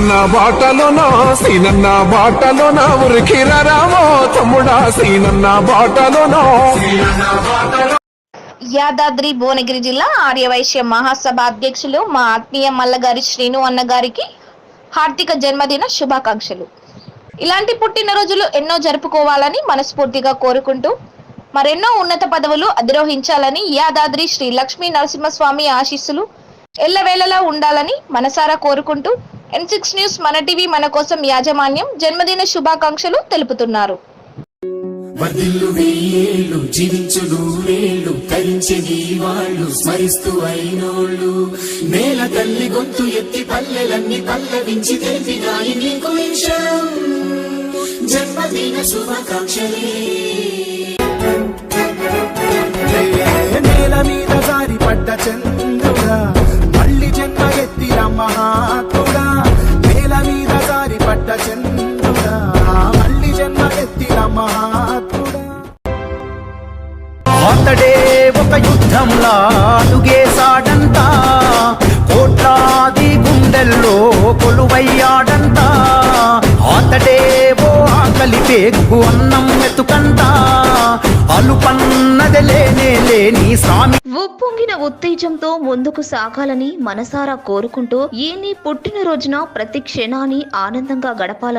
సీనన్న బాటలోన సీనన్న బాటలోన ఉరికిరా రామో తమ్ముడా సీనన్న బాటలోన యాదాద్రి భువనగిరి జిల్లా ఆర్యవైశ్య మహాసభ అధ్యక్షులు మా ఆత్మీయ మల్లగారి శ్రీను అన్న గారికి హార్దిక జన్మదిన శుభాకాంక్షలు. ఇలాంటి పుట్టినరోజులు ఎన్నో జరుపుకోవాలని మనస్ఫూర్తిగా కోరుకుంటూ మరెన్నో ఉన్నత పదవులు అధిరోహించాలని యాదాద్రి శ్రీ లక్ష్మీ నరసింహస్వామి ఆశీస్సులు ఎల్లవేళలా ఉండాలని మనసారా కోరుకుంటూ N six news Mana TV మన కోసం యాజమాన్యం జన్మదిన శుభాకాంక్షలు తెలుపుతున్నారు. వర్ధిల్లు వెయ్యేళ్ళు జీవించు నూరేళ్ళు తరించి నీ వాళ్ళు స్మరిస్తూ అయినోళ్ళు. నేల తల్లి గొంతు ఎత్తి పల్లెలన్నీ పల్లవించి తెలిపినాయి నీకు ఈ జన్మదిన శుభాకాంక్షలే. అతడే ఒక యుద్ధంలా అడుగేశాడంట కోట్లాది గుండెల్లో కొలువయ్యాడంట. అతడే ఓ ఆకలి పేగు అన్నం వెతుకంట. అలుపన్నది లేనే లేని స్వామి ఉప్పొంగిన ఉత్తేజంతో ముందుకు సాగాలని మనసారా కోరుకుంటూ ఏని పుట్టినరోజున ప్రతి క్షణాన్ని ఆనందంగా గడపాలని